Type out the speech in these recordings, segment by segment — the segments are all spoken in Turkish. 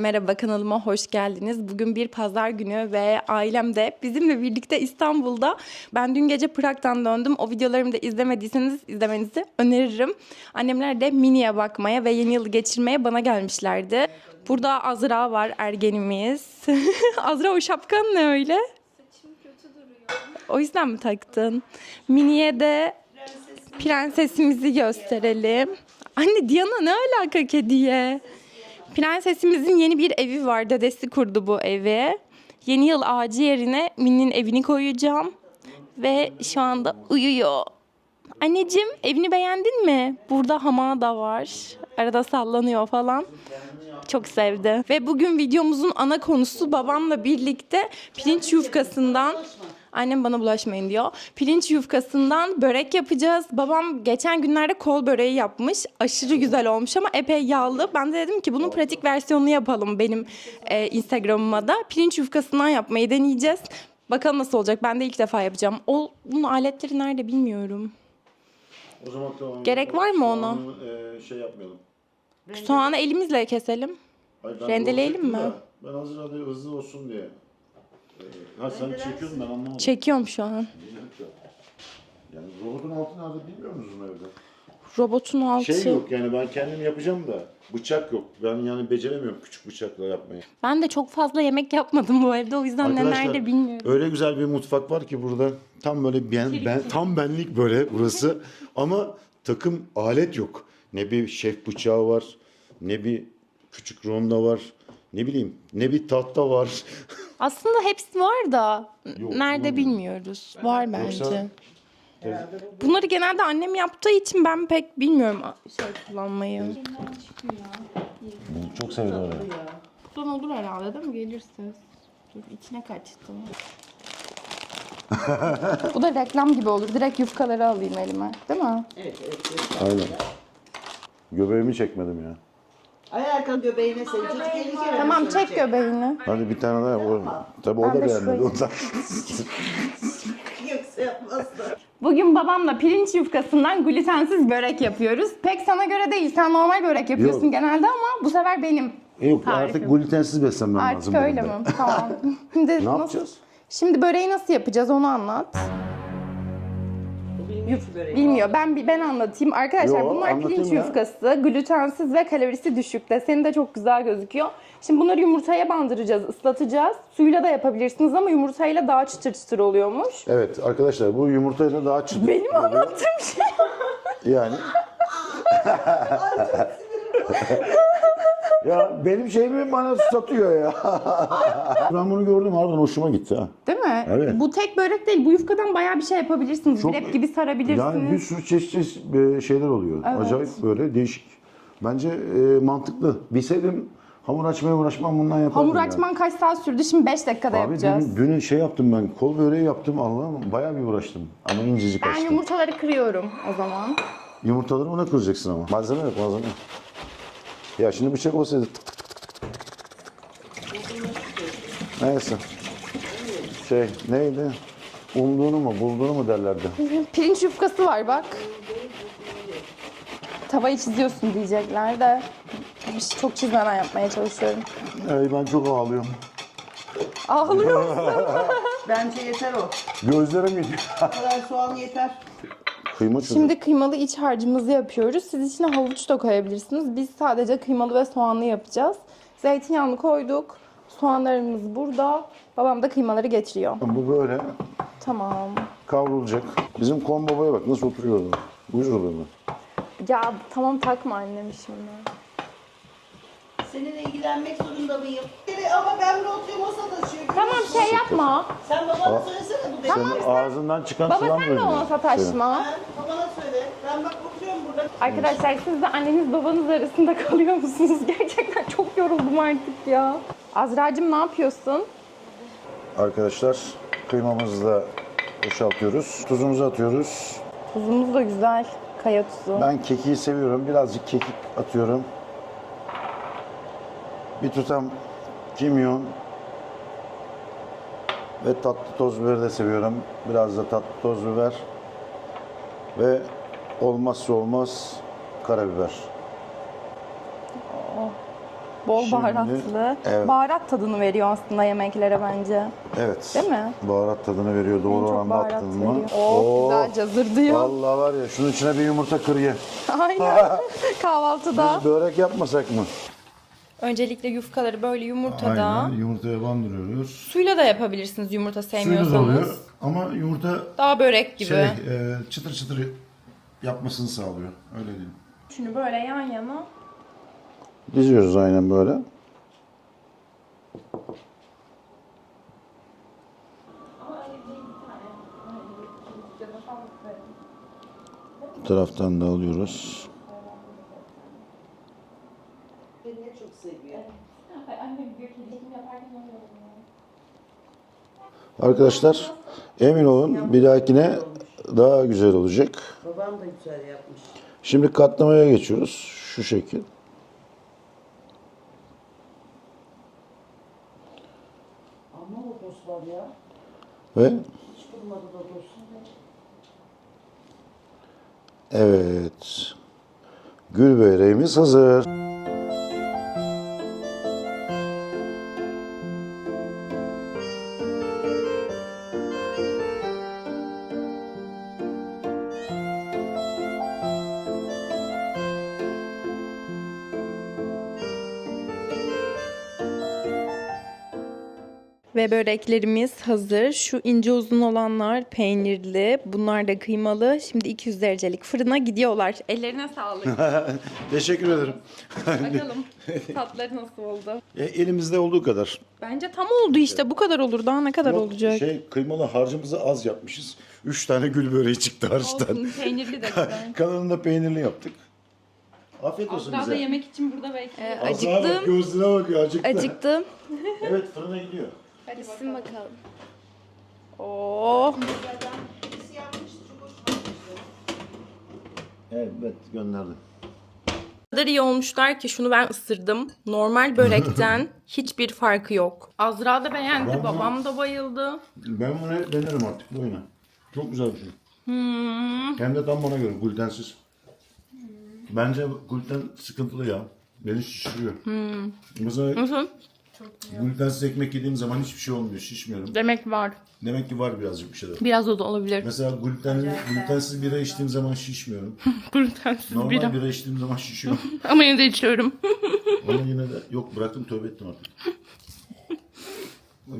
Merhaba kanalıma hoş geldiniz. Bugün bir pazar günü ve ailem de bizimle birlikte İstanbul'da. Ben dün gece Prag'dan döndüm. O videolarımı da izlemediyseniz izlemenizi öneririm. Annemler de Mini'ye bakmaya ve yeni yılı geçirmeye bana gelmişlerdi. Burada Azra var ergenimiz. Azra o şapkan ne öyle? O yüzden mi taktın? Mini'ye de prensesimizi gösterelim. Anne Diana ne alaka kediye? Prensesimizin yeni bir evi var. Dedesi kurdu bu evi. Yeni yıl ağacı yerine Minnie'nin evini koyacağım. Ve şu anda uyuyor. Anneciğim evini beğendin mi? Burada hamağı da var. Arada sallanıyor falan. Çok sevdi. Ve bugün videomuzun ana konusu babamla birlikte pirinç yufkasından Annem bana bulaşmayın diyor. Pirinç yufkasından börek yapacağız. Babam geçen günlerde kol böreği yapmış. Aşırı güzel olmuş ama epey yağlı. Ben de dedim ki bunun pratik versiyonunu yapalım benim e, Instagram'ıma da. Pirinç yufkasından yapmayı deneyeceğiz. Bakalım nasıl olacak. Ben de ilk defa yapacağım. O, bunun aletleri nerede bilmiyorum. O zaman tamam. Gerek var mı ona? Soğanı, e, şey yapmayalım. Soğanı elimizle keselim. Hayır, ben Rendeleyelim mi? da Ben hazır hadi hızlı olsun diye. Ha sen çekiyorsun ben anlamadım. Çekiyorum şu an. Yani robotun altı nerede bilmiyor musun evde? Robotun altı. Şey yok yani ben kendim yapacağım da bıçak yok. Ben yani beceremiyorum küçük bıçakla yapmayı. Ben de çok fazla yemek yapmadım bu evde. O yüzden ne Arkadaşlar, nerede bilmiyorum. Öyle güzel bir mutfak var ki burada. Tam böyle ben, ben tam benlik böyle burası. Ama takım alet yok. Ne bir şef bıçağı var, ne bir küçük ronda var. Ne bileyim, ne bir tahta var. Aslında hepsi var da Yok, nerede bulamadım. bilmiyoruz. Var bence. Yoksa- Bunları genelde annem yaptığı için ben pek bilmiyorum şey kullanmayı. Çok sevdim onu. Buradan olur herhalde değil mi? Gelirsiniz. Dur içine kaçtı. Bu da reklam gibi olur. Direkt yufkaları alayım elime. Değil mi? Aynen. Göbeğimi çekmedim ya. Ayarka göbeğine sen çocuk elli kere Tamam çek göbeğini. Hadi bir tane daha yap. Tabii o Ben da de beğenmedi şurayı- ondan. Yoksa yapmazlar. Bugün babamla pirinç yufkasından glutensiz börek yapıyoruz. Pek sana göre değil. Sen normal börek yapıyorsun Yok. genelde ama bu sefer benim. Yok Tarifim. artık glutensiz beslenmem Artık lazım. öyle mi? Tamam. Şimdi Ne nasıl- yapacağız? Şimdi böreği nasıl yapacağız onu anlat. Böreği. Bilmiyor. Ben ben anlatayım. Arkadaşlar Yo, bunlar pirinç ya. yufkası, glutensiz ve kalorisi düşük. Deseni de çok güzel gözüküyor. Şimdi bunları yumurtaya bandıracağız, ıslatacağız. Suyla da yapabilirsiniz ama yumurtayla daha çıtır çıtır oluyormuş. Evet arkadaşlar bu yumurtayla daha çıtır. Benim anlattığım şey. Yani. ya benim şeyimi bana satıyor ya. ben bunu gördüm harbiden hoşuma gitti ha. Değil mi? Evet. Bu tek börek değil. Bu yufkadan bayağı bir şey yapabilirsiniz. Çok- Wrap gibi sarabilirsiniz. Yani bir sürü çeşit çeşit e, şeyler oluyor. Evet. Acayip böyle değişik. Bence e, mantıklı. Bilseydim hamur açmaya uğraşmam bundan yapardım. Hamur yani. açman kaç saat sürdü? Şimdi 5 dakikada Abi yapacağız. dün, dün şey yaptım ben. Kol böreği yaptım Allah'ım. Bayağı bir uğraştım. Ama incecik Ben açtım. yumurtaları kırıyorum o zaman. Yumurtaları ona kıracaksın ama. Malzeme yok malzeme. Ya şimdi bıçak olsaydı tık tık tık tık tık tık tık. Neyse. Şey neydi? Umduğunu mu bulduğunu mu derlerdi. Pirinç yufkası var bak. Tavayı çiziyorsun diyecekler de. Bir şey çok çizmeden yapmaya çalışıyorum. Ey ben çok ağlıyorum. Ağlıyor. Bence yeter o. Gözlerim gidiyor. Bu kadar soğan yeter. Kıyma çözüm. Şimdi kıymalı iç harcımızı yapıyoruz. Siz içine havuç da koyabilirsiniz. Biz sadece kıymalı ve soğanlı yapacağız. Zeytinyağını koyduk. Soğanlarımız burada. Babam da kıymaları getiriyor. Bu böyle Tamam. kavrulacak. Bizim kombobaya bak nasıl oturuyor orada. Buyur orada. Ya tamam takma annemi şimdi. Seninle ilgilenmek zorunda mıyım? Evet, Ama ben burada oturuyorum o sana taşıyor. Tamam şey yapma. Sen babana söylesene bu Senin benim. ağzından çıkan Baba sen de ona sataşma. Sen babana söyle. Ben bak oturuyorum burada. Arkadaşlar siz de anneniz babanız arasında kalıyor musunuz? Gerçekten çok yoruldum artık ya. Azra'cığım ne yapıyorsun? Arkadaşlar kıymamızı da boşaltıyoruz. Tuzumuzu atıyoruz. Tuzumuz da güzel. Kaya tuzu. Ben kekiği seviyorum. Birazcık kekik atıyorum. Bir tutam kimyon ve tatlı toz biberi de seviyorum. Biraz da tatlı toz biber ve olmazsa olmaz karabiber. Bol Şimdi, baharatlı. evet. Baharat tadını veriyor aslında yemeklere bence. Evet. Değil mi? Baharat tadını veriyor En doğru çok oranda attın mı? veriyor. Oh, güzel cazır diyor. Vallahi var ya şunun içine bir yumurta kır ye. Aynen. Kahvaltıda. Biz börek yapmasak mı? Öncelikle yufkaları böyle yumurtada. yumurtaya bandırıyoruz. Suyla da yapabilirsiniz yumurta Suyla da sevmiyorsanız. oluyor ama yumurta Daha börek gibi. şey e, çıtır çıtır yapmasını sağlıyor. Öyle diyeyim. Şunu böyle yan yana. Diziyoruz aynen böyle. Bu taraftan da alıyoruz. Arkadaşlar emin olun bir dahakine daha güzel olacak. Babam da güzel yapmış. Şimdi katlamaya geçiyoruz. Şu şekil. Ama o dost var ya. Ve Hiç da evet. Gül böreğimiz hazır. Ve böreklerimiz hazır. Şu ince uzun olanlar peynirli. Bunlar da kıymalı. Şimdi 200 derecelik fırına gidiyorlar. Ellerine sağlık. Teşekkür ederim. Bakalım tatları nasıl oldu? E, elimizde olduğu kadar. Bence tam oldu işte. Bu kadar olur. Daha ne kadar Yok, olacak? Şey kıymalı harcımızı az yapmışız. Üç tane gül böreği çıktı harçtan. Olsun. Peynirli de güzel. Kalanını da peynirli yaptık. Afiyet olsun Daha da bize. yemek için burada bekliyor. Azra bak, acıktım. Gözüne bakıyor acıktı. Acıktım. Evet fırına gidiyor. Bakalım. Oh. Birisi yapmıştı çok hoşuma gitmişti. Evet gönderdim. O kadar iyi olmuşlar ki şunu ben ısırdım. Normal börekten hiçbir farkı yok. Azra da beğendi, Vallahi- babam da bayıldı. Ben bunu denerim artık bu oyuna. Çok güzel bir şey. Hmm. Hem de tam bana göre glutensiz. Bence gluten sıkıntılı ya. Beni şişiriyor. Mesela Hmm. Glutensiz ekmek yediğim zaman hiçbir şey olmuyor. Şişmiyorum. Demek var. Demek ki var birazcık bir şeyler. Biraz o da olabilir. Mesela glutenli, glutensiz bira içtiğim zaman şişmiyorum. Glutensiz Normal bira. bira içtiğim zaman şişiyorum. Ama yine de içiyorum. Ama yine de yok bıraktım tövbe ettim artık.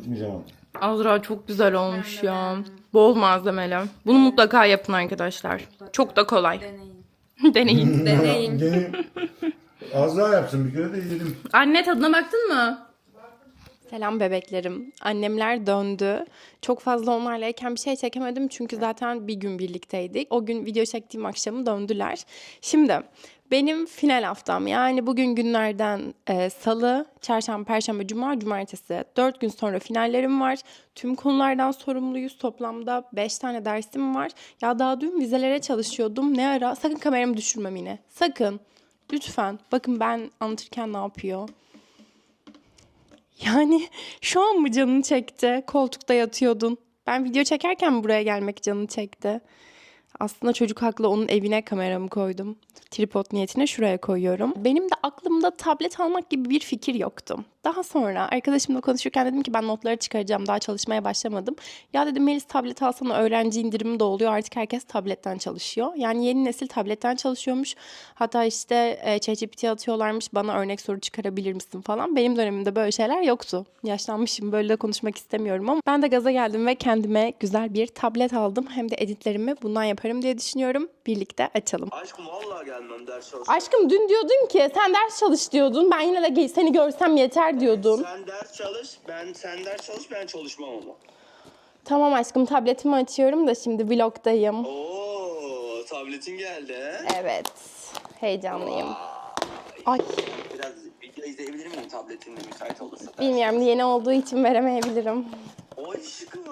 İçmeyeceğim artık. Azra çok güzel olmuş ya. Bol malzemeli. Bunu mutlaka yapın arkadaşlar. Çok da kolay. Deneyin. Deneyin. Gene az daha yapsın bir kere de yiyelim. Anne tadına baktın mı? Selam bebeklerim. Annemler döndü. Çok fazla onlarlayken bir şey çekemedim çünkü zaten bir gün birlikteydik. O gün video çektiğim akşamı döndüler. Şimdi benim final haftam yani bugün günlerden e, salı, çarşamba, perşembe, cuma, cumartesi. 4 gün sonra finallerim var. Tüm konulardan sorumluyuz. Toplamda 5 tane dersim var. Ya daha dün vizelere çalışıyordum. Ne ara? Sakın kameramı düşürmem yine. Sakın. Lütfen. Bakın ben anlatırken ne yapıyor. Yani şu an mı canını çekti? Koltukta yatıyordun. Ben video çekerken mi buraya gelmek canını çekti? Aslında çocuk haklı onun evine kameramı koydum. Tripod niyetine şuraya koyuyorum. Benim de aklımda tablet almak gibi bir fikir yoktu. Daha sonra arkadaşımla konuşurken dedim ki ben notları çıkaracağım. Daha çalışmaya başlamadım. Ya dedim Melis tablet alsana öğrenci indirimi de oluyor. Artık herkes tabletten çalışıyor. Yani yeni nesil tabletten çalışıyormuş. Hatta işte e, ChatGPT atıyorlarmış bana örnek soru çıkarabilir misin falan. Benim dönemimde böyle şeyler yoktu. Yaşlanmışım böyle de konuşmak istemiyorum ama ben de gaza geldim ve kendime güzel bir tablet aldım. Hem de editlerimi bundan yaparım diye düşünüyorum. Birlikte açalım. Aşkım vallahi gelmem ders çalış. Aşkım dün diyordun ki sen ders çalış diyordun. Ben yine de seni görsem yeter diyordun. Sen ders çalış, ben sen ders çalış, ben çalışmam ama. Tamam aşkım tabletimi açıyorum da şimdi vlogdayım. Oo, tabletin geldi he? Evet. Heyecanlıyım. Ay Biraz video izleyebilir miyim tabletinde müsait olursa? bilmiyorum yeni olduğu için veremeyebilirim. Aşkım.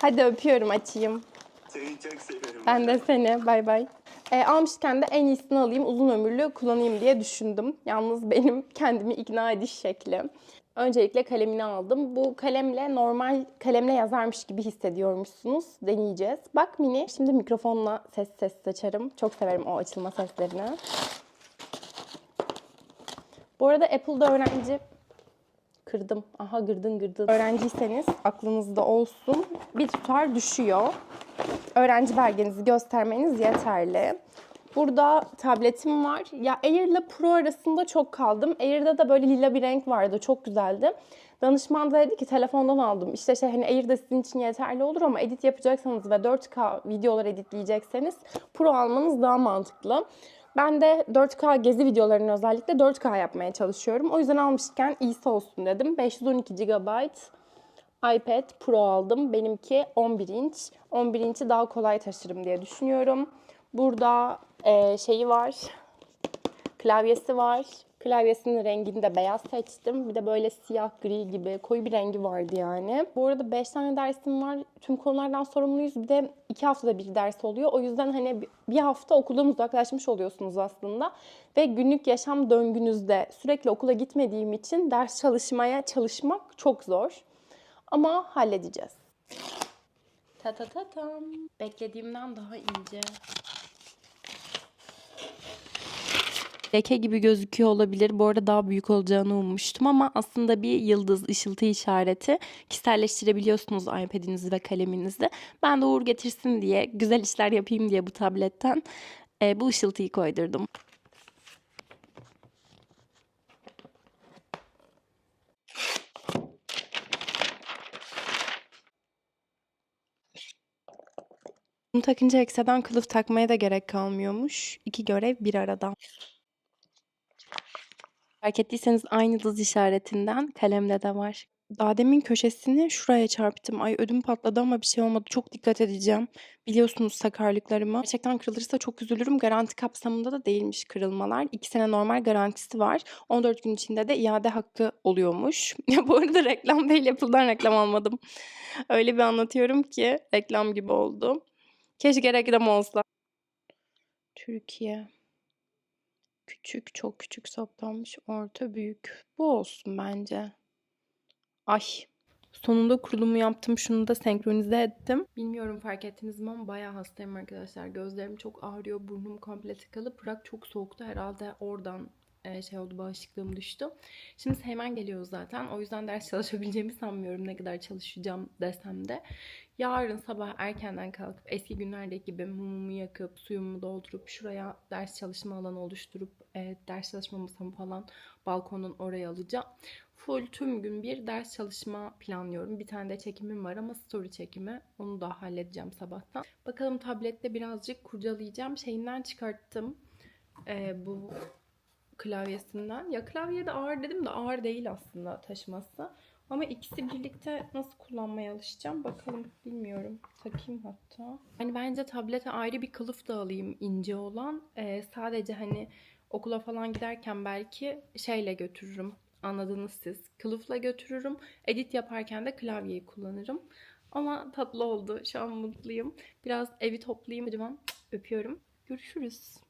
Hadi öpüyorum açayım. Seni çok seviyorum. Ben de seni. Bay bay. E, almışken de en iyisini alayım, uzun ömürlü kullanayım diye düşündüm. Yalnız benim kendimi ikna ediş şeklim. Öncelikle kalemini aldım. Bu kalemle normal kalemle yazarmış gibi hissediyormuşsunuz. Deneyeceğiz. Bak Mini, şimdi mikrofonla ses ses açarım. Çok severim o açılma seslerini. Bu arada Apple'da öğrenci kırdım. Aha gırdın gırdın. Öğrenciyseniz aklınızda olsun. Bir tutar düşüyor. Öğrenci belgenizi göstermeniz yeterli. Burada tabletim var. Ya Air ile Pro arasında çok kaldım. Air'da da böyle lila bir renk vardı. Çok güzeldi. Danışman da dedi ki telefondan aldım. İşte şey hani Air de sizin için yeterli olur ama edit yapacaksanız ve 4K videolar editleyecekseniz Pro almanız daha mantıklı. Ben de 4K gezi videolarını özellikle 4K yapmaya çalışıyorum. O yüzden almışken iyisi olsun dedim. 512 GB iPad Pro aldım. Benimki 11 inç. 11 inç'i daha kolay taşırım diye düşünüyorum. Burada eee, şeyi var. Klavyesi var. Klavyesinin rengini de beyaz seçtim. Bir de böyle siyah gri gibi koyu bir rengi vardı yani. Bu arada 5 tane dersim var. Tüm konulardan sorumluyuz. Bir de 2 haftada bir ders oluyor. O yüzden hani bir hafta okuldan uzaklaşmış oluyorsunuz aslında. Ve günlük yaşam döngünüzde sürekli okula gitmediğim için ders çalışmaya çalışmak çok zor. Ama halledeceğiz. Ta ta ta tam. Beklediğimden daha ince. Leke gibi gözüküyor olabilir. Bu arada daha büyük olacağını ummuştum ama aslında bir yıldız ışıltı işareti. Kişiselleştirebiliyorsunuz iPad'inizi ve kaleminizi. Ben de uğur getirsin diye, güzel işler yapayım diye bu tabletten e, bu ışıltıyı koydurdum. Bunu takınca ekstradan kılıf takmaya da gerek kalmıyormuş. İki görev bir arada. Fark ettiyseniz aynı yıldız işaretinden kalemde de var. Daha demin köşesini şuraya çarptım. Ay ödüm patladı ama bir şey olmadı. Çok dikkat edeceğim. Biliyorsunuz sakarlıklarımı. Gerçekten kırılırsa çok üzülürüm. Garanti kapsamında da değilmiş kırılmalar. 2 sene normal garantisi var. 14 gün içinde de iade hakkı oluyormuş. Bu arada reklam değil Apple'dan reklam almadım. Öyle bir anlatıyorum ki reklam gibi oldu. Keşke reklam olsa. Türkiye. Küçük, çok küçük saptanmış. Orta, büyük. Bu olsun bence. Ay. Sonunda kurulumu yaptım. Şunu da senkronize ettim. Bilmiyorum fark ettiniz mi ama bayağı hastayım arkadaşlar. Gözlerim çok ağrıyor. Burnum komple tıkalı. Prag çok soğuktu. Herhalde oradan şey oldu bağışıklığım düştü. Şimdi hemen geliyor zaten. O yüzden ders çalışabileceğimi sanmıyorum ne kadar çalışacağım desem de. Yarın sabah erkenden kalkıp eski günlerdeki gibi mumumu yakıp suyumu doldurup şuraya ders çalışma alanı oluşturup e, ders çalışma masamı falan balkonun oraya alacağım. Full tüm gün bir ders çalışma planlıyorum. Bir tane de çekimim var ama story çekimi. Onu da halledeceğim sabahtan. Bakalım tablette birazcık kurcalayacağım. Şeyinden çıkarttım. e, bu klavyesinden. Ya klavye de ağır dedim de ağır değil aslında taşıması. Ama ikisi birlikte nasıl kullanmaya alışacağım bakalım bilmiyorum. Takayım hatta. Hani bence tablete ayrı bir kılıf da alayım ince olan. Ee, sadece hani okula falan giderken belki şeyle götürürüm. Anladınız siz. Kılıfla götürürüm. Edit yaparken de klavyeyi kullanırım. Ama tatlı oldu. Şu an mutluyum. Biraz evi toplayayım. Öpüyorum. Görüşürüz.